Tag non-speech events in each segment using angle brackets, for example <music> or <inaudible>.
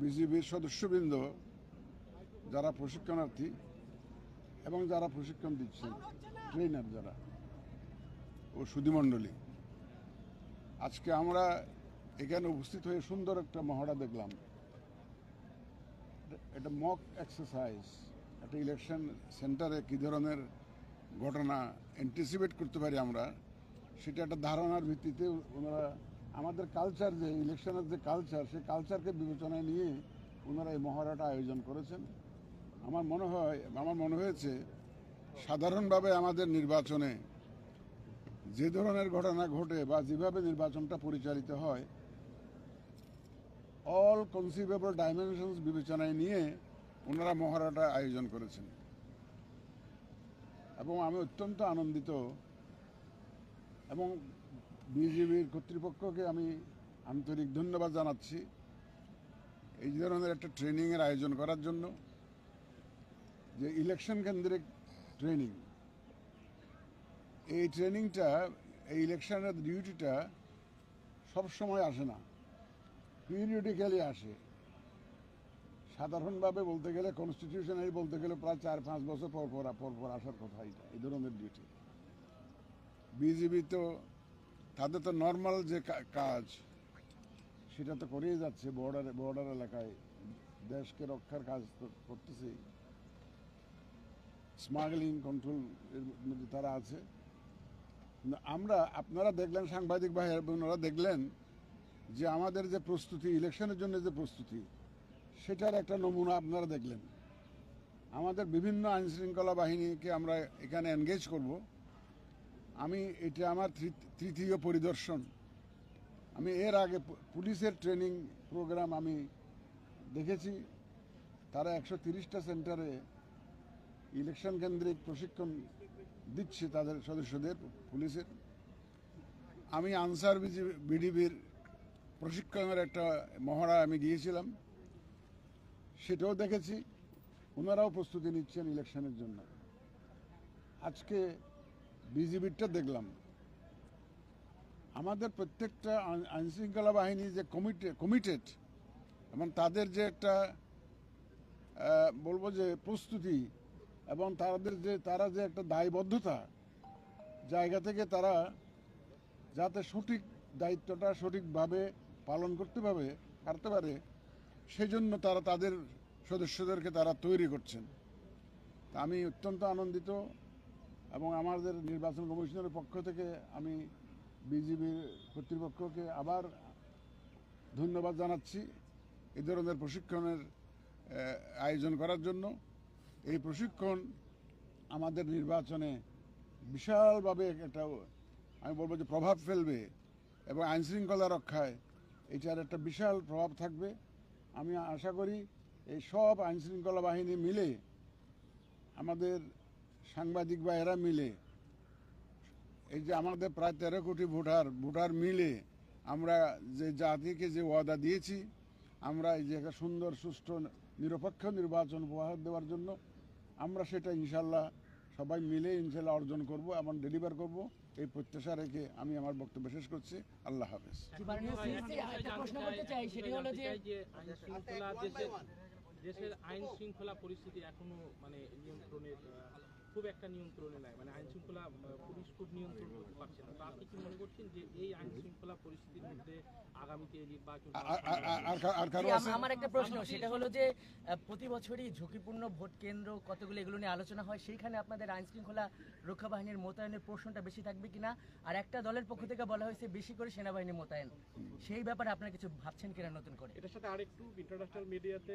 বিজিবির সদস্যবৃন্দ, যারা প্রশিক্ষণার্থী এবং যারা প্রশিক্ষণ দিচ্ছেন ট্রেনার যারা ও সুধীমণ্ডলী। আজকে আমরা এখানে উপস্থিত হয়ে সুন্দর একটা মহড়া দেখলাম। এটা মক এক্সারসাইজ একটা ইলেকশন সেন্টারে কী ধরনের ঘটনা অ্যান্টিসিপেট করতে পারি আমরা, সেটা একটা ধারণার ভিত্তিতে ওনারা আমাদের কালচার যে ইলেকশনের যে কালচার সেই কালচারকে বিবেচনায় নিয়ে ওনারা এই মহড়াটা আয়োজন করেছেন। আমার মনে হয়, আমার মনে হয়েছে, সাধারণভাবে আমাদের নির্বাচনে যে ধরনের ঘটনা ঘটে বা যেভাবে নির্বাচনটা পরিচালিত হয় অল কনসিভেবল ডাইমেনশনস বিবেচনায় নিয়ে ওনারা মহড়াটা আয়োজন করেছেন। এবং আমি অত্যন্ত আনন্দিত এবং বিজেপির কর্তৃপক্ষকে আমি আন্তরিক ধন্যবাদ জানাচ্ছি এই ধরনের একটা ট্রেনিংয়ের আয়োজন করার জন্য, যে ইলেকশন কেন্দ্রিক ট্রেনিং। এই ট্রেনিংটা, এই ইলেকশনের ডিউটিটা সব সময় আসে না, পিরিয়ডিক্যালি আসে। সাধারণভাবে বলতে গেলে কনস্টিটিউশনালি বলতে গেলে প্রায় চার পাঁচ বছর পর পর পর পর আসার কথা এটা, এই ধরনের ডিউটি। বিজিবি তো তাদের তো নর্মাল যে কাজ, সেটা তো করেই যাচ্ছে বর্ডার বর্ডার এলাকায়। দেশকে রক্ষার কাজ তো করতেছেই। স্মাগলিং কন্ট্রোল এর মধ্যে তারা আছে। আমরা, আপনারা দেখলেন, সাংবাদিক ভাই, বোনেরা দেখলেন যে আমাদের যে প্রস্তুতি ইলেকশনের জন্য যে প্রস্তুতি, সেটার একটা নমুনা আপনারা দেখলেন। আমাদের বিভিন্ন আইনশৃঙ্খলা বাহিনীকে আমরা এখানে এনগেজ করব। আমি এটা আমার তৃতীয় পরিদর্শন। আমি এর আগে পুলিশের ট্রেনিং প্রোগ্রাম আমি দেখেছি। তারা একশো তিরিশটা সেন্টারে ইলেকশন কেন্দ্রিক প্রশিক্ষণ দিচ্ছে তাদের সদস্যদের, পুলিশের। আমি আনসার বিডিবির প্রশিক্ষণের একটা মহড়া আমি গিয়েছিলাম। সেটাও দেখেছি। ওনারাও প্রস্তুতি নিচ্ছেন ইলেকশনের জন্য। আজকে বিজিবিরটা দেখলাম। আমাদের প্রত্যেকটা আইনশৃঙ্খলা বাহিনী যে কমিটে কমিটেড এবং তাদের যে একটা বলব যে প্রস্তুতি এবং তাদের যে, তারা যে একটা দায়বদ্ধতা, জায়গা থেকে তারা যাতে সঠিক দায়িত্বটা সঠিকভাবে পালন করতে পারে, পারতে পারে সেই জন্য তারা তাদের সদস্যদেরকে তারা তৈরি করছেন। তা আমি অত্যন্ত আনন্দিত। এবং আমাদের নির্বাচন কমিশনের পক্ষ থেকে আমি বিজিবির কর্তৃপক্ষকে আবার ধন্যবাদ জানাচ্ছি এই ধরনের প্রশিক্ষণের আয়োজন করার জন্য। এই প্রশিক্ষণ আমাদের নির্বাচনে বিশালভাবে একটা, আমি বলব যে প্রভাব ফেলবে এবং আইন শৃঙ্খলা রক্ষায় এটার একটা বিশাল প্রভাব থাকবে। আমি আশা করি এই সব আইন শৃঙ্খলা বাহিনী মিলে আমাদের সাংবাদিক বা এরা মিলে। এই যে আমাদের প্রায় তেরো কোটি ভোটার ভোটার মিলে আমরা যে জাতিকে যে ওয়াদা দিয়েছি আমরা এই যে একটা সুন্দর সুষ্ঠু নিরপেক্ষ নির্বাচন উপহার দেওয়ার জন্য আমরা সেটা ইনশাল্লাহ সবাই মিলে ইনশাল্লাহ অর্জন করব এবং ডেলিভার করব। এই প্রত্যাশা রেখে আমি আমার বক্তব্য শেষ করছি। আল্লাহ হাফেজ। প্রশ্ন করতে চাই, সেটি হলো যে- শৃঙ্খলা দেশের আইন শৃঙ্খলা পরিস্থিতি এখনও মানে নিয়ন্ত্রণের খুব একটা নিয়ন্ত্রণে নাই মানে আইন পুলিশ খুব নিয়ন্ত্রণ করতে পারছে না। তো আপনি কি মনে করছেন যে এই আইন শৃঙ্খলা পরিস্থিতির মধ্যে আগামীতে নির্বাচন আমার একটা প্রশ্ন সেটা হলো যে প্রতি বছরই ঝুঁকিপূর্ণ ভোট কেন্দ্র কতগুলো এগুলো নিয়ে আলোচনা হয় সেইখানে আপনাদের আইন শৃঙ্খলা রক্ষা বাহিনীর মোতায়েনের প্রশ্নটা বেশি থাকবে কিনা? আর একটা দলের পক্ষ থেকে বলা হয়েছে বেশি করে সেনাবাহিনী মোতায়েন। সেই ব্যাপারে আপনারা কিছু ভাবছেন কিনা নতুন করে? এটার সাথে আরেকটু ইন্টারন্যাশনাল মিডিয়াতে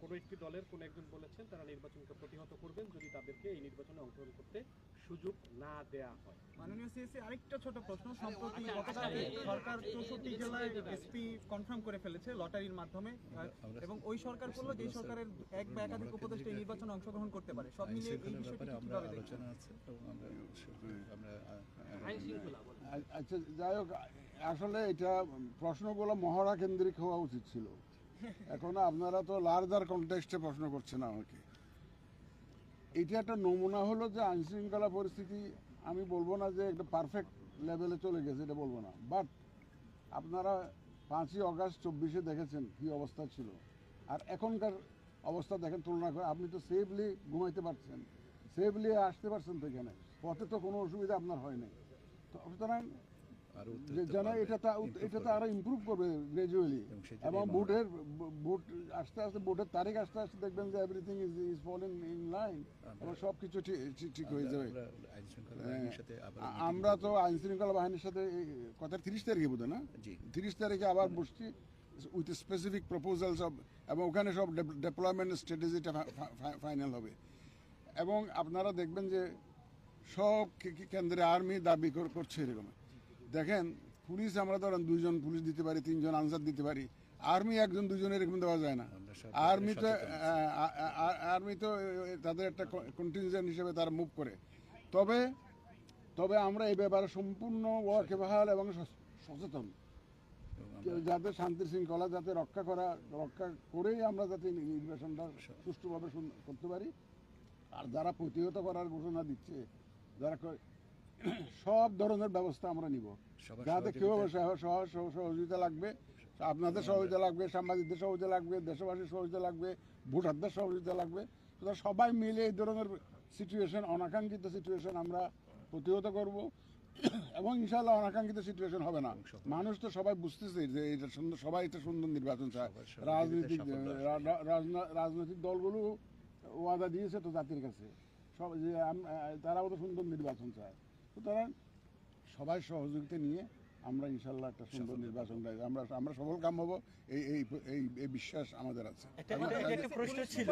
কোনো একটি দলের কোন একজন বলেছেন তারা নির্বাচনকে প্রতিহত করবেন যদি তাদেরকে এই নির্বাচনে অংশগ্রহণ করতে সুযোগ না দেয়া হয়। মাননীয় সিএসসি আরেকটা ছোট প্রশ্ন সম্প্রতি সরকার চৌষট্টি জেলায় এসপি কনফার্ম করে ফেলেছে লটারির মাধ্যমে এবং ওই সরকার বলল যে সরকারের এক বা একাধিক উপদেষ্টা এই নির্বাচনে অংশগ্রহণ করতে পারে। সব মিলিয়ে এই বিষয়টি কীভাবে দেখছেন? আচ্ছা যাই হোক আসলে এটা প্রশ্নগুলো মহড়া কেন্দ্রিক হওয়া উচিত ছিল। <laughs> এখন আপনারা তো লার্জার কন্টেক্সটে প্রশ্ন করছেন আমাকে। এটা একটা নমুনা হলো যে আইনশৃঙ্খলা পরিস্থিতি, আমি বলব না যে একটা পারফেক্ট লেভেলে চলে গেছে, এটা বলব না। বাট আপনারা পাঁচই অগাস্ট চব্বিশে দেখেছেন কি অবস্থা ছিল। আর এখনকার অবস্থা দেখেন, তুলনা করে আপনি তো সেফলি ঘুমাইতে পারছেন সেফলি আসতে পারছেন তো এখানে। পথে তো কোনো অসুবিধা আপনার হয় নাই। তো সুতরাং এটা এটা তো আরও ইমপ্রুভ করবে। গ্রাজুয়ালি এবং বুটের বুট আস্তে আস্তে বুটের তারিখ আস্তে আস্তে দেখবেন যে everything is is following in line এবং সব কিছু ঠিক হয়ে যাবে। আমরা হ্যাঁ, তো আইন শৃঙ্খলা বাহিনীর সাথে কত তিরিশ তারিখে বোধ না? তিরিশ তারিখে আবার বসছি উইথ স্পেসিফিক প্রপোজাল সব এবং ওখানে সব ডেভেলপমেন্ট স্ট্র্যাটেজিটা ফাইনাল হবে। এবং আপনারা দেখবেন যে সব কেন্দ্রে আর্মি দাবি করছে এরকম। দেখেন পুলিশ আমরা ধরেন দুইজন পুলিশ দিতে পারি তিনজন আনসার দিতে পারি আর্মি একজন দুজন এরকম দেওয়া যায় না। আর্মি তো আর্মি তো তাদের একটা কন্টিনজেন্ট হিসেবে তারা মুভ করে। তবে তবে আমরা এই ব্যাপারে সম্পূর্ণ ওয়াকেবহাল এবং সচ- সচেতন। যাতে শান্তি শৃঙ্খলা যাতে রক্ষা করা রক্ষা করেই আমরা যাতে নির্বাচনটা সুষ্ঠুভাবে করতে পারি। আর যারা প্রতিহত করার ঘোষণা দিচ্ছে যারা সব ধরনের ব্যবস্থা আমরা নিব। যাতে কেউ সহযোগিতা- সহ- সহ- সহ- সহযোগিতা লাগবে আপনাদের সহযোগিতা লাগবে সাংবাদিকদের সহযোগিতা লাগবে দেশবাসীর সহযোগিতা লাগবে ভোটারদের সহযোগিতা লাগবে। সবাই মিলে এই ধরনের সিচুয়েশন অনাকাঙ্ক্ষিত সিচুয়েশন আমরা প্রতিহত করব। এবং ইনশাল্লাহ অনাকাঙ্ক্ষিত সিচুয়েশন হবে না। মানুষ তো সবাই বুঝতেছে যে এটা সুন্দর সবাই এটা সুন্দর নির্বাচন চায়। রাজনৈতিক রাজনৈতিক দলগুলো ওয়াদা দিয়েছে তো জাতির কাছে। সব যে তারাও তো সুন্দর নির্বাচন চায়। সুতরাং সবাই সহযোগিতা নিয়ে আমরা ইনশাল্লাহ একটা সুন্দর নির্বাচন চাই। আমরা আমরা সফল কাম হব এই এই এই এই বিশ্বাস আমাদের আছে এটা একটা প্রশ্ন ছিল